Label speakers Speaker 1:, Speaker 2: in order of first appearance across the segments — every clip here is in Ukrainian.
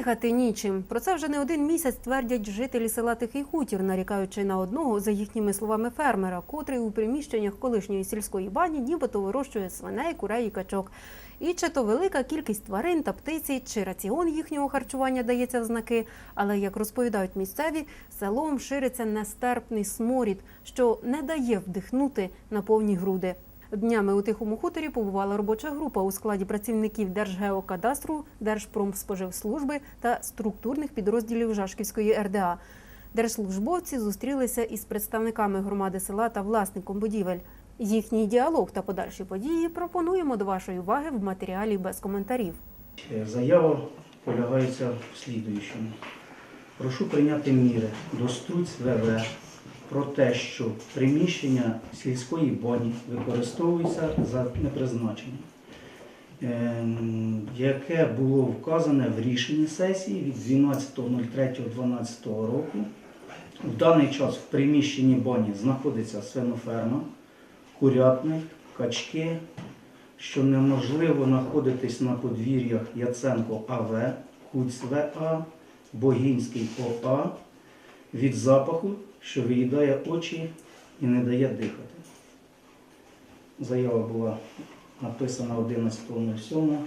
Speaker 1: Дихати нічим. Про це вже не один місяць твердять жителі села Тихий Хутір, нарікаючи на одного, за їхніми словами, фермера, котрий у приміщеннях колишньої сільської бані нібито вирощує свиней, курей і качок. І чи то велика кількість тварин та птиці, чи раціон їхнього харчування дається в знаки. Але як розповідають місцеві, селом шириться нестерпний сморід, що не дає вдихнути на повні груди. Днями у тихому хуторі побувала робоча група у складі працівників Держгеокадастру, Держпромспоживслужби та структурних підрозділів Жашківської РДА. Держслужбовці зустрілися із представниками громади села та власником будівель. Їхній діалог та подальші події пропонуємо до вашої уваги в матеріалі без коментарів.
Speaker 2: Е, Заява полягається в слідуючому. Прошу прийняти міри до Струць ВВ про те, що приміщення сільської бані використовується за непризначенням, ем, яке було вказане в рішенні сесії від 12.03.12 року. В даний час в приміщенні бані знаходиться свиноферма, курятник, качки, що неможливо знаходитись на подвір'ях Яценко АВ, Куць ВА, Богінський ОА від запаху, що виїдає очі і не дає дихати. Заява була написана 11.07.2016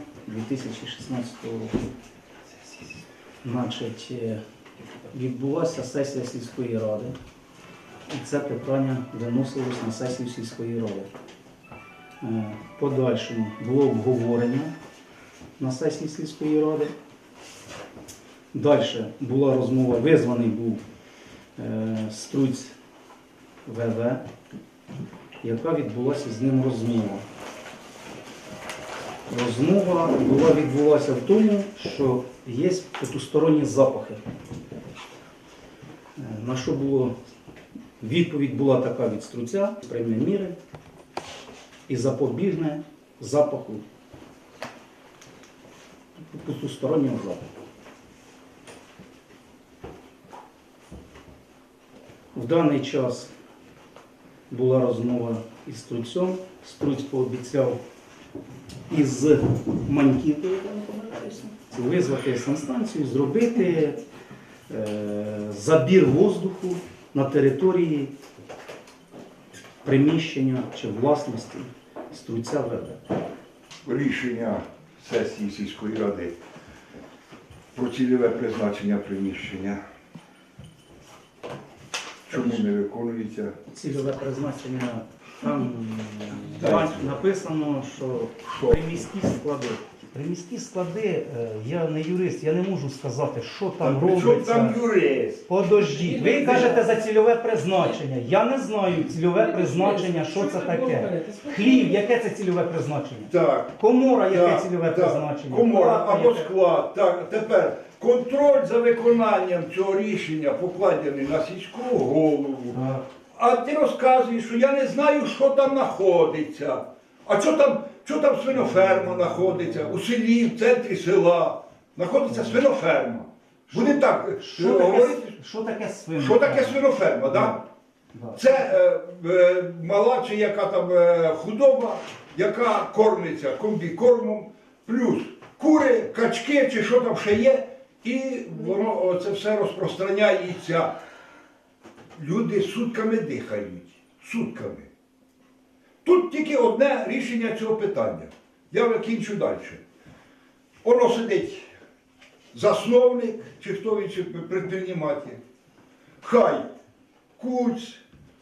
Speaker 2: року. Значить, е, відбулася сесія сільської ради, це питання виносилось на сесію сільської ради. Е, подальшому було обговорення на сесії сільської ради. Далі була розмова, визваний був е, Струць ВВ, яка відбулася з ним розмова. Розмова була відбулася в тому, що є потусторонні запахи. Е, На що було відповідь була така від струця, прийме міри і запобігне запаху потустороннього запаху. В даний час була розмова із Струцем. Струць пообіцяв із Маньківкою, я не помиляюся, визвати санстанцію, зробити е, забір воздуху на території приміщення чи власності Струця ВВ.
Speaker 3: рішення сесії сільської ради про цільове призначення приміщення. Чому не виконується?
Speaker 2: Цільове призначення там написано, що
Speaker 3: Що?
Speaker 2: приміські склади. Приміські склади, е, я не юрист, я не можу сказати, що там
Speaker 3: Причому
Speaker 2: робиться.
Speaker 3: там юрист?
Speaker 2: Подождіть, ви кажете за цільове призначення. Я не знаю цільове призначення, що це таке. Хлів, яке це цільове призначення?
Speaker 3: Так.
Speaker 2: Комора, яке
Speaker 3: так,
Speaker 2: цільове
Speaker 3: так.
Speaker 2: призначення?
Speaker 3: Комора або
Speaker 2: яке?
Speaker 3: склад. Так, тепер контроль за виконанням цього рішення покладений на сільську голову.
Speaker 2: А,
Speaker 3: А ти розказуєш, що я не знаю, що там знаходиться. А що там, що там свиноферма знаходиться? У селі, в центрі села знаходиться свиноферма. Буде так
Speaker 2: Що таке,
Speaker 3: говорити.
Speaker 2: що таке свинка?
Speaker 3: Що таке свиноферма? Да?
Speaker 2: Да.
Speaker 3: Це е, е, мала чи яка там е, худоба, яка кормиться комбікормом, плюс кури, качки чи що там ще є, і воно це все розпространяється. Люди сутками дихають. Сутками. Тут тільки одне рішення цього питання. Я викінчу далі. Воно сидить засновник, чи хто він чи предприниматель. Хай куць,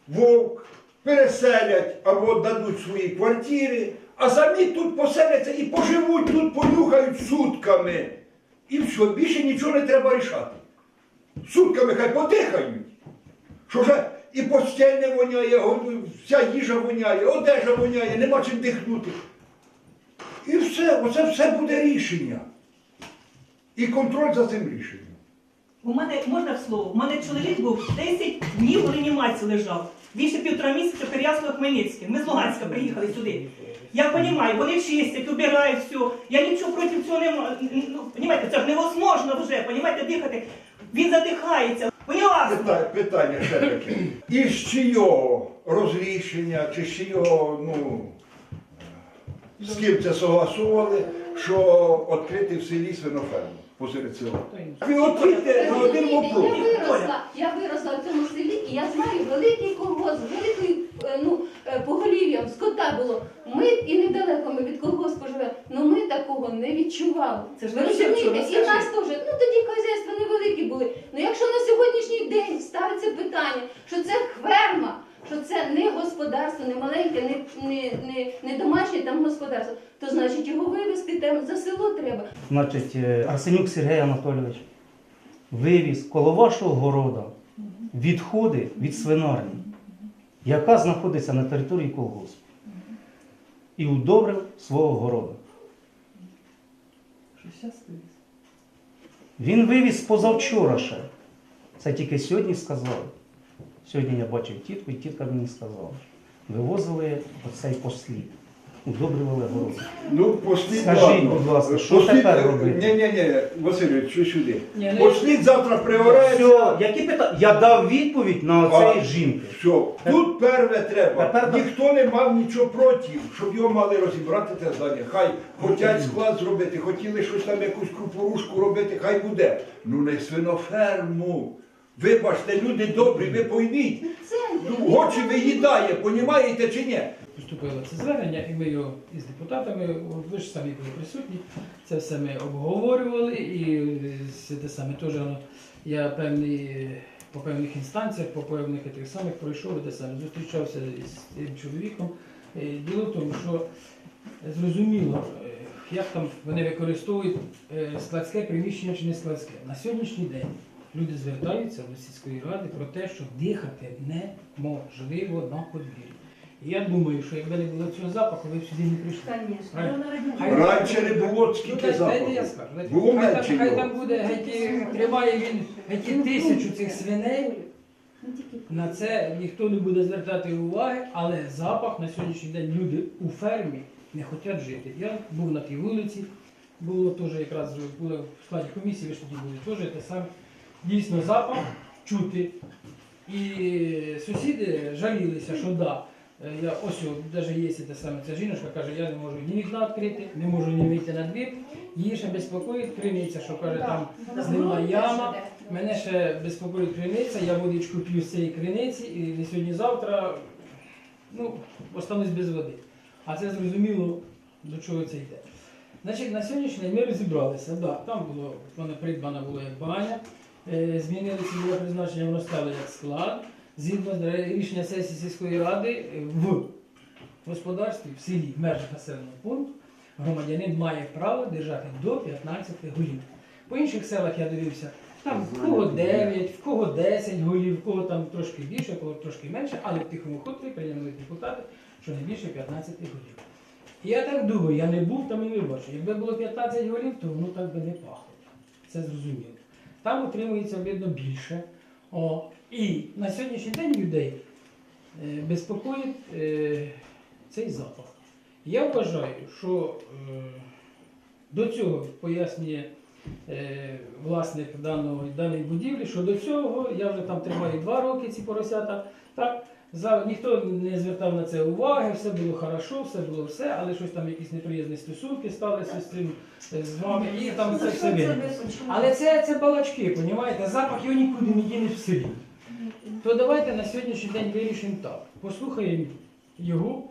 Speaker 3: вовк переселять або дадуть свої квартири, а самі тут поселяться і поживуть тут, понюхають сутками. І все, більше нічого не треба рішати. Сутками хай подихають. Що вже і постіль не воняє, вся їжа воняє, одежа воняє, нема чим дихнути. І все, оце все буде рішення. І контроль за цим рішенням.
Speaker 4: У мене можна слово? У мене чоловік був 10 днів у реанімації лежав. Більше півтора місяця Переяслав Хмельницьке. Ми з Луганська приїхали сюди. Я розумію, вони чистять, убирають все. Я нічого проти цього не маю. Ну, це ж невозможно вже, понімаєте, дихати. Він задихається. Поняла?
Speaker 3: Питання, питання ще таке. І з чийого розрішення, чи з чийого, ну, з ким це согласували, що відкрити в селі свиноферму посеред села? Ви відповідьте на один вопрос.
Speaker 5: Я виросла, я виросла в цьому селі, і я знаю великий колгосп, з великою ну, поголів'ям, скота було. Ми і недалеко ми від колгоспу живемо, але ми такого не відчували.
Speaker 4: Це ж не
Speaker 5: розумієте, і нас теж, ну тоді хазяйства невеликі були. Ну якщо на сьогоднішній день ставиться питання, що це ферма, що це не господарство, не маленьке, не, не, не, не домашнє там господарство, то значить його вивезти там за село треба.
Speaker 2: Значить, е, Арсенюк Сергій Анатолійович вивіз коло вашого города відходи від свинарні, яка знаходиться на території колгоспу. І удобрив свого города. Він вивіз позавчора ще. Це тільки сьогодні сказали. Сьогодні я бачив тітку, і тітка мені сказала. Вивозили оцей послід, удобрювали город.
Speaker 3: Ну, послід,
Speaker 2: Скажіть, будь ласка, що
Speaker 3: Послід-
Speaker 2: тепер робити?
Speaker 3: Ні, ні, ні, Васильович, що сюди?
Speaker 6: Ні, не-
Speaker 3: Послід завтра приварається.
Speaker 2: Все, які питання? Я дав відповідь на
Speaker 3: А.
Speaker 2: жінки.
Speaker 3: Все, тут перве треба.
Speaker 2: Тепер-
Speaker 3: Ніхто не мав нічого проти, щоб його мали розібрати те здання. Хай хотять склад зробити, хотіли щось там якусь крупорушку робити, хай буде. Ну не свиноферму. Вибачте, люди добрі, ви пойміть. Ну, очі виїдає, понімаєте чи ні?
Speaker 6: Поступило це звернення, і ми його із депутатами, ви ж самі були присутні, це все ми обговорювали, і те саме теж ну, я певні, по певних інстанціях, по певних тих самих пройшов, те саме зустрічався з тим чоловіком. Е, Діло в тому, що зрозуміло, е, як там вони використовують е, складське приміщення чи не складське. На сьогоднішній день люди звертаються до сільської ради про те, що дихати неможливо на подвір'ї. І я думаю, що якби не було цього запаху, ви б сюди не прийшли. Правильно? Хай-
Speaker 3: Раніше не було
Speaker 6: Ну,
Speaker 3: скільки
Speaker 6: дайте- дайте я
Speaker 3: запаху.
Speaker 6: скажу. Дайте-
Speaker 3: Було
Speaker 6: хай,
Speaker 3: менше
Speaker 6: там, хай
Speaker 3: його.
Speaker 6: там буде, геть, тримає він геть тисячу цих свиней.
Speaker 5: Ну,
Speaker 6: На це ніхто не буде звертати уваги, але запах на сьогоднішній день люди у фермі не хочуть жити. Я був на тій вулиці, було теж якраз було в складі комісії, ви ж тоді були теж те саме. Дійсно запах чути. І сусіди жалілися, що да. е, Я ось навіть є те саме ця жіночка, каже, я не можу ні вікна відкрити, не можу ні вийти на двір. Її ще безпокоїть, криниця, що каже, там злива яма. Мене ще безпокоїть криниця, я водичку п'ю з цієї криниці і не сьогодні-завтра ну, останусь без води. А це зрозуміло, до чого це йде. Значить, на сьогоднішній день ми розібралися. Да, там було, воно придбано було як баня, змінили цільове призначення, воно стало як склад. Згідно рішення сесії сільської ради е, в господарстві, в селі, в межах населеного пункту, громадянин має право держати до 15 голів. По інших селах я дивився, там в кого 9, в кого 10 голів, в кого там трошки більше, в кого трошки менше, але в тихому хуторі прийняли депутати, що не більше 15 голів. І я так думаю, я не був там і не бачив. Якби було 15 голів, то воно так би не пахло. Це зрозуміло. Там утримується, видно, більше. О, і на сьогоднішній день людей е, безпокоїть е, цей запах. Я вважаю, що е, до цього пояснює е, власник даного, даної будівлі, що до цього я вже там тримаю два роки ці поросята. Так, за, ніхто не звертав на це уваги, все було хорошо, все було все, але щось там якісь неприязні стосунки сталися з цим е, з вами, і там це все виникло. Але це, це балачки, понімаєте? Запах його нікуди не дінеш в селі. То давайте на сьогоднішній день вирішимо так. Послухаємо його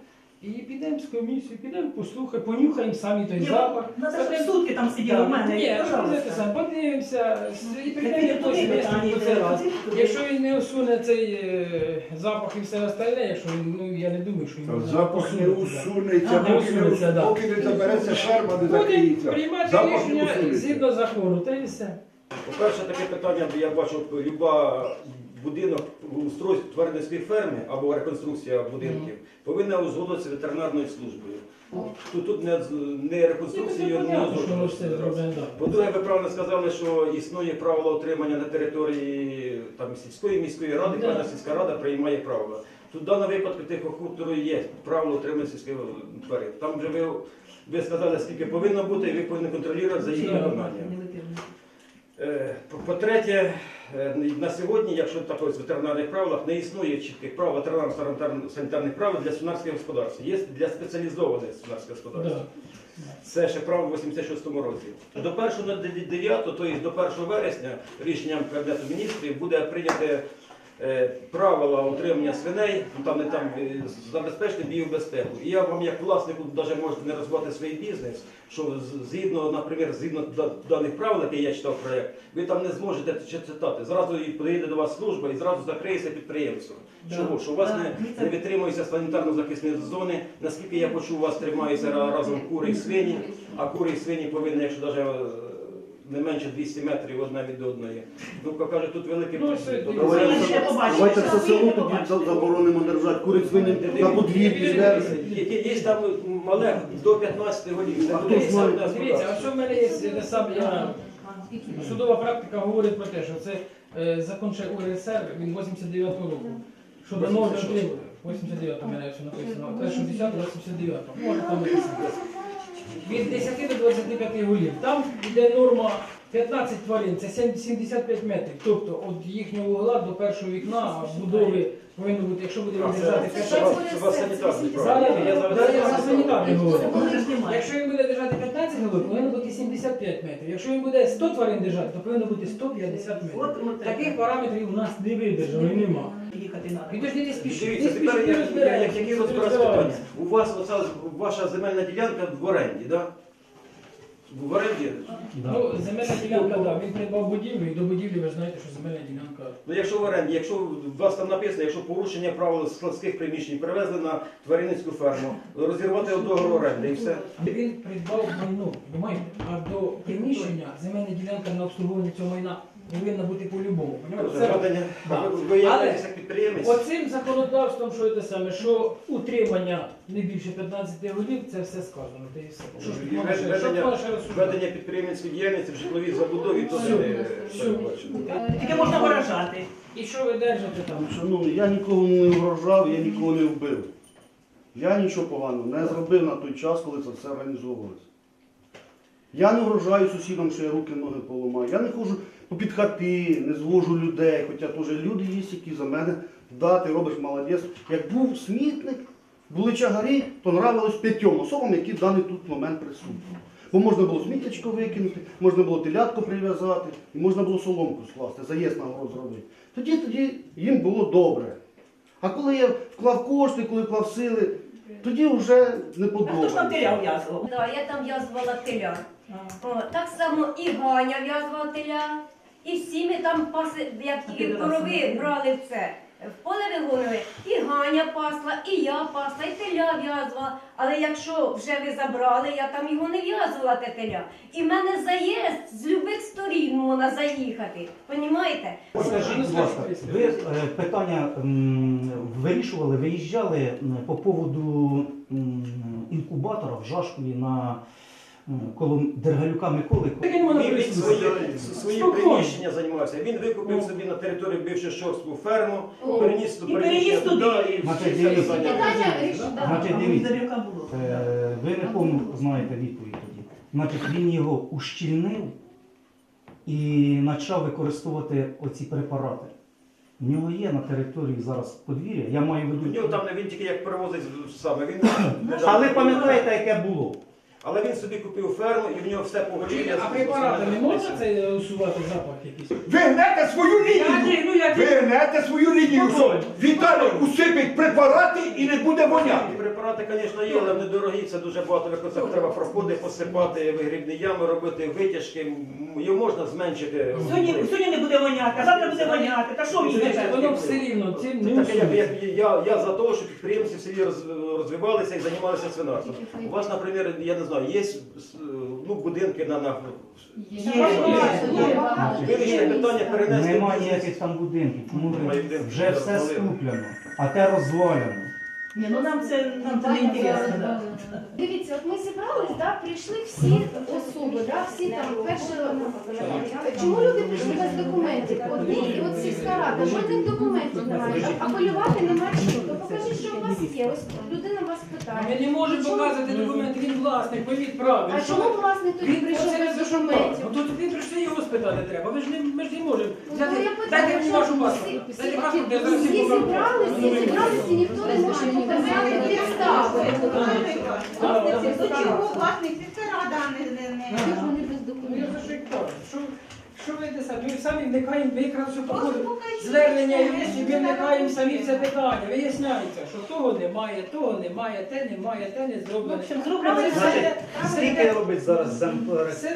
Speaker 6: і підемо з комісією, підемо послухаємо, понюхаємо самі той
Speaker 4: Ні,
Speaker 6: запах.
Speaker 4: На те, щоб сутки там сиділи у мене.
Speaker 6: Ні,
Speaker 4: пожалуйста.
Speaker 6: сам, подивимося і
Speaker 4: Так
Speaker 6: прийдемо це раз. Якщо він не усуне цей е, запах і все остальне, якщо він, ну я не думаю, що він
Speaker 3: Запах не усунеться,
Speaker 6: А, не
Speaker 3: поки не,
Speaker 6: усунеться, да.
Speaker 3: поки не забереться шарма, не
Speaker 6: Будемо
Speaker 3: закриється.
Speaker 6: приймати
Speaker 3: Запах не
Speaker 6: рішення
Speaker 3: усунеться.
Speaker 6: згідно закону, та й все.
Speaker 7: По-перше, таке питання, я бачу, люба будинок устройство тваринницької ферми або реконструкція будинків повинна узгодитися ветеринарною службою. Тут, тут не, не реконструкція,
Speaker 6: Ну,
Speaker 7: не
Speaker 6: да.
Speaker 7: По-друге, ви правильно сказали, що існує правило отримання на території там, сільської міської ради, кожна сільська рада приймає правила. Тут в даному випадку тихого хутору є правило отримання сільської тварин. Там вже ви, ви сказали, скільки повинно бути, і ви повинні контролювати за її
Speaker 6: Да.
Speaker 7: Е, по- По-третє, на сьогодні, якщо так ось в ветеринарних правилах, не існує чітких прав ветеринарно-санітарних прав для свинарських господарств. Є для спеціалізованих свинарських господарств.
Speaker 6: Да.
Speaker 7: Це ще право в 86-му році. До 1.9, тобто до 1 вересня, рішенням Кабінету міністрів буде прийняте е, правила утримання свиней, ну, там не там е, забезпечити біобезпеку. І я вам, як власнику, навіть можете не розвивати свій бізнес, що згідно, наприклад, згідно даних правил, які я читав проєкт, ви там не зможете читати. Зразу приїде до вас служба і зразу закриється підприємство.
Speaker 6: Да.
Speaker 7: Чому? Що у вас не, не витримуються санітарно-захисні зони. Наскільки я почув, у вас тримаються разом кури і свині, а кури і свині повинні, якщо навіть не менше 200 метрів одна від одної. Ну, кажуть, тут великий
Speaker 6: Ну, це-
Speaker 7: Тобто,
Speaker 4: Це
Speaker 7: ви-
Speaker 4: ми ще побачимо.
Speaker 8: Давайте все село тоді за- заборонимо держати куриць свині на подвір'ї. де.
Speaker 7: Є, є, є там мале до 15 голів. Це
Speaker 8: А хто
Speaker 7: людей
Speaker 8: знає?
Speaker 7: саме
Speaker 6: Дивіться, а що в мене є те саме, я Судова практика говорить про те, що це е, закон ще УРСР від 89-го року. Щодо норми 89 у мене все написано, 1.10-89, може там написано. Від 10 до 25 голів. Там йде норма 15 тварин, це 75 метрів. Тобто від їхнього угла до першого вікна будови повинно бути, якщо буде
Speaker 7: А, це-
Speaker 6: держати
Speaker 7: це
Speaker 6: 15,
Speaker 7: вас- це вас санітарний
Speaker 6: Зараз
Speaker 7: правильно? Я
Speaker 6: я
Speaker 7: зараз-
Speaker 6: зараз я за санітарний говорю.
Speaker 4: Може, знімати.
Speaker 6: Якщо він буде держати 15 голів, повинно бути 75 метрів. Якщо він буде 100 тварин держати, то повинно бути 150 метрів. Таких параметрів у нас не видержано і нема.
Speaker 4: Їхати треба.
Speaker 6: Підожди, не спіши. не
Speaker 7: Дивіться,
Speaker 6: спіши,
Speaker 7: тепер
Speaker 6: не
Speaker 7: я-
Speaker 6: не
Speaker 7: питання. У вас оця ваша земельна ділянка в оренді, так? В оренді?
Speaker 6: Ну, земельна ділянка, так, він придбав будівлю, і до будівлі ви ж знаєте, що земельна ділянка.
Speaker 7: Ну, якщо в оренді, якщо у вас там написано, якщо порушення правил складських приміщень привезли на тваринницьку ферму, розірвати договор оренди і все.
Speaker 6: Він придбав майно, розумієте? А до приміщення земельна ділянка на обслуговування цього майна повинна бути по-любому. понімаєте? Це-
Speaker 7: Заведення,
Speaker 6: Да.
Speaker 7: ви, ви
Speaker 6: Але-
Speaker 7: як підприємець.
Speaker 6: Оцим законодавством, що це саме, що утримання не більше 15 голів, це все сказано. І все. Що ж тут можна ще- що тут
Speaker 7: Ведення,
Speaker 6: можна ще розсуждати?
Speaker 7: ведення підприємницької діяльності в житловій забудові, то
Speaker 6: Все.
Speaker 7: не
Speaker 6: Все.
Speaker 4: Тільки можна виражати.
Speaker 6: І що ви держите там?
Speaker 8: Шановний, я нікого не вражав, я нікого не вбив. Я нічого поганого не зробив на той час, коли це все організовувалося. Я не вражаю сусідам, що я руки ноги поламаю. Я не ходжу попід хати, не звожу людей, хоча теж люди є, які за мене да, ти робиш молодець. Як був смітник, були чагарі, то нравилось п'ятьом особам, які в даний тут момент присутні. Бо можна було сміттячко викинути, можна було телятку прив'язати, і можна було соломку скласти, заїзд на город зробити. Тоді, тоді їм було добре. А коли я вклав кошти, коли вклав сили, тоді вже не
Speaker 4: А хто ж там
Speaker 8: подобається.
Speaker 4: теля в'язував?
Speaker 9: Да, я там в'язувала теля. О, так само і Ганя в'язувала теля, і всі ми там паси, як тільки корови брали в це. В поле вигонили, і Ганя пасла, і я пасла, і теля в'язувала. Але якщо вже ви забрали, я там його не в'язувала те теля. І в мене заїзд з любих сторін можна заїхати. Понімаєте?
Speaker 2: Скажіть, будь ласка, ви е, питання м, вирішували, виїжджали м, по поводу м, інкубатора в Жашкові на коло Дергалюка Миколи.
Speaker 7: Він, він
Speaker 6: присутствувати.
Speaker 7: свої, свої
Speaker 6: Спокійно.
Speaker 7: приміщення займався. Він викупив собі на території бивши Шорстку ферму,
Speaker 5: О.
Speaker 7: переніс до
Speaker 4: І
Speaker 7: приміщення
Speaker 4: переніс туди.
Speaker 7: туди і
Speaker 2: Значить,
Speaker 7: всі
Speaker 2: дивіться.
Speaker 7: питання.
Speaker 5: Питання рішить,
Speaker 6: Да?
Speaker 5: да.
Speaker 2: Значить, дивіться,
Speaker 4: Зарівка було.
Speaker 2: е, ви не повну знаєте відповідь тоді. Значить, він його ущільнив і почав використовувати оці препарати. У нього є на території зараз подвір'я, я маю в
Speaker 7: У
Speaker 2: виду.
Speaker 7: нього там не він тільки як перевозить саме. Він
Speaker 2: Але пам'ятаєте, яке було?
Speaker 7: Але він собі купив ферму і в нього все поголів'я.
Speaker 6: А препарати не можна це усувати запах якийсь?
Speaker 3: Ви гнете свою лінію!
Speaker 4: ну,
Speaker 3: Ви гнете свою лінію, що Віталій усипить препарати і не буде воняти.
Speaker 7: Препарати, звісно, є, але вони дорогі, це дуже багато використовувати. Треба проходи посипати, вигрібні ями робити, витяжки. Його можна зменшити.
Speaker 4: Сьогодні, сьогодні не буде воняти, а завтра буде воняти. Та що мені тепер?
Speaker 6: Воно все рівно не
Speaker 7: Так, я, я за те, що підприємці в селі роз- розвивалися і займалися свинарством. У вас, наприклад, я не знаю, є ну, будинки на, на вирішити питання перенести.
Speaker 2: Немає ніяких там будинків, тому
Speaker 7: Немає будинків,
Speaker 2: вже все
Speaker 7: розвалили.
Speaker 2: скуплено, а те розвалено.
Speaker 4: Ні, ну нам це нам це не інтересно. Да.
Speaker 5: Дивіться, от ми зібрались, да, прийшли всі особи, да, всі там перші. Чому люди прийшли без документів? Одні і от сільська рада, жодних документів немає. А апелювати немає що. То покажіть, що у вас є. Ось людина вас
Speaker 6: Ми
Speaker 5: питає.
Speaker 6: не можемо
Speaker 5: Чому?
Speaker 6: показувати документи, він власник, повіть правильно.
Speaker 5: А чому власник тоді
Speaker 6: Він
Speaker 5: прийшов без документів?
Speaker 6: Ну тут він прийшли його спитати треба. Ви ж не ми ж не можемо.
Speaker 5: Ну,
Speaker 6: Взяти,
Speaker 5: я питаю,
Speaker 6: дайте мені вашу
Speaker 5: всі-
Speaker 6: паспорт.
Speaker 5: всі-
Speaker 6: Дайте паспорт, я зараз
Speaker 5: Всі
Speaker 6: покажу.
Speaker 5: зібрались, і ніхто не може показати підстави.
Speaker 10: До чого власник сільська рада, а не, не, не.
Speaker 5: Чого ж вони без
Speaker 6: Ну, я
Speaker 5: документів?
Speaker 6: за що й кажу. Що, що ви те самі? Ми самі вникаємо, ви якраз що
Speaker 10: покажіть.
Speaker 6: Звернення є, і ми вникаємо самі в це питання. Виясняється, що того немає, того немає, те немає, те не
Speaker 4: В
Speaker 6: зроблено.
Speaker 4: общем, зроблено все.
Speaker 2: Значить,
Speaker 6: все-
Speaker 2: скільки робить зараз
Speaker 6: Це-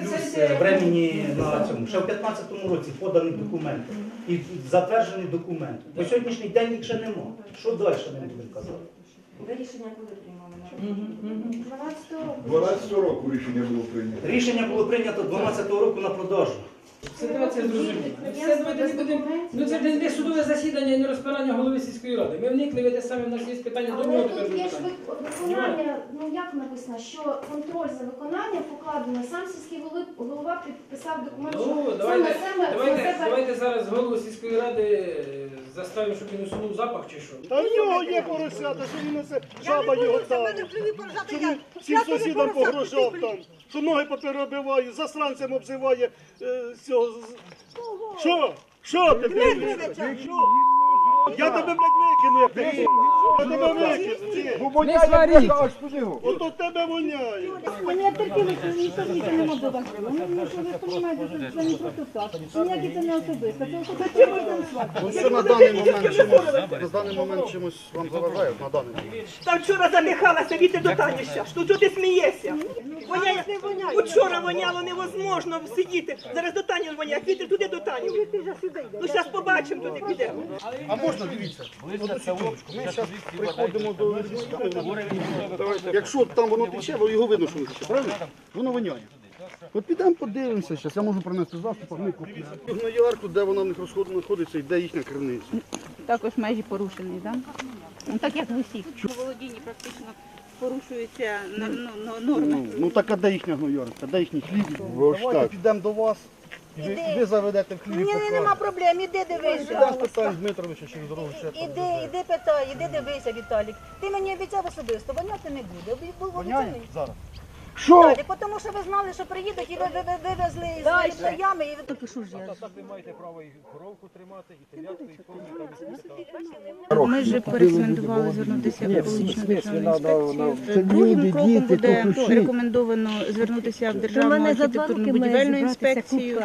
Speaker 2: плюс е, времені на цьому? Ще в 15-му році поданий документ і затверджений документ. По сьогоднішній день їх ще нема. Що далі ми будемо казати?
Speaker 9: Рішення коли приймали?
Speaker 6: Мгм, мгм.
Speaker 5: 12 року.
Speaker 3: 12 року рішення було прийнято.
Speaker 2: Рішення було прийнято 12-го року на продажу.
Speaker 6: Ситуація зрозуміла. Все, давайте не будемо. Ну це не судове засідання і не розпирання голови сільської ради. Ми вникли в те саме, в нас є питання до
Speaker 11: Але
Speaker 6: нього тепер
Speaker 11: тут є ж
Speaker 6: питання.
Speaker 11: вик- виконання, ну як написано, що контроль за виконанням покладено, сам сільський голов- голова підписав документ, що
Speaker 6: Ну,
Speaker 11: саме
Speaker 6: давайте,
Speaker 11: саме
Speaker 6: давайте зараз голову сільської ради е, заставимо, щоб він усунув запах чи що.
Speaker 8: Та в нього є поросята, що він несе жаба його там. Що він всім сусідам погрожав там, що ноги поперебиває, засранцем обзиває е, цього. з- Що? Що ти дивишся? Я тебе, блядь, викину, як ти.
Speaker 6: Не сваріть!
Speaker 8: От от тебе воняє.
Speaker 10: Вони терпіли, що ніхто нічого не може вас. Вони не розумієте, що це не просто так. Ніякі це не особисто. Це особисто можна назвати.
Speaker 8: Ну що на даний момент чимось, на даний момент чимось вам заважає, на даний момент.
Speaker 12: Там вчора задихалася, віти до Таніща. Що чого ти смієшся? Воняє, Учора воняло невозможно сидіти. Зараз до Тані воняє, Вітер туди до Тані. Ну зараз побачимо туди підемо.
Speaker 8: А можна дивіться? Одну секундочку. Ми зараз приходимо до. Якщо там воно тече, бо його видно, що воно тече, правильно? Воно воняє. От підемо подивимося, зараз я можу принести заступ, ми купимо. На ярку, де вона в них знаходиться і де їхня криниця.
Speaker 10: Також межі порушені, так? Ну, так як в усіх. У володінні практично порушуються ну, норми.
Speaker 8: Ну, ну так а де їхня гноярка, де їхній хліб? Давайте підемо до вас, і ви, заведете в.
Speaker 10: Ні,
Speaker 8: покажете.
Speaker 10: нема проблем, іди дивися.
Speaker 8: спитаємо Дмитровича через дорогу ще.
Speaker 10: Іди, іди питай, іди дивися, Віталік. Ти мені обіцяв особисто, воняти не буде. Обі-
Speaker 8: Воняє? Зараз.
Speaker 10: Віталік, тому що ви знали, що приїдуть і ви, ви, ви вивезли з ями. І... Так, що ж я?
Speaker 7: Так ви маєте право і коровку тримати, і телятку, і коні.
Speaker 10: Ми ж порекомендували звернутися в екологічну державну інспекцію. Другим кроком буде рекомендовано звернутися в державну архітектурну будівельну інспекцію.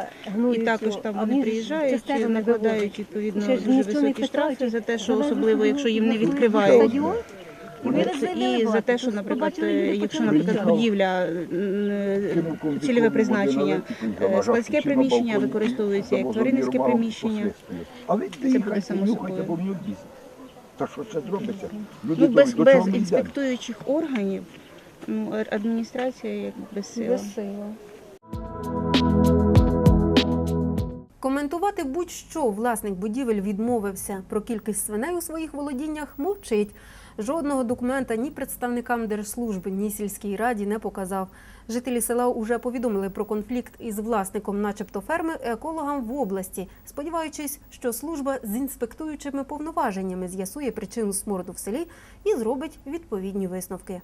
Speaker 10: І також там вони приїжджають, і накладають відповідно дуже високі штрафи за те, що особливо, якщо їм не відкривають. І за те, що, наприклад, е, якщо, наприклад, будівля цільове призначення, е, складське приміщення використовується як тваринницьке приміщення, це буде само собою.
Speaker 3: Так що це зробиться?
Speaker 10: Ну, без, без інспектуючих органів ну, адміністрація як безсила.
Speaker 1: Коментувати будь-що власник будівель відмовився. Про кількість свиней у своїх володіннях мовчить. Жодного документа ні представникам держслужби, ні сільській раді не показав. Жителі села уже повідомили про конфлікт із власником, начебто ферми, екологам в області, сподіваючись, що служба з інспектуючими повноваженнями з'ясує причину смороду в селі і зробить відповідні висновки.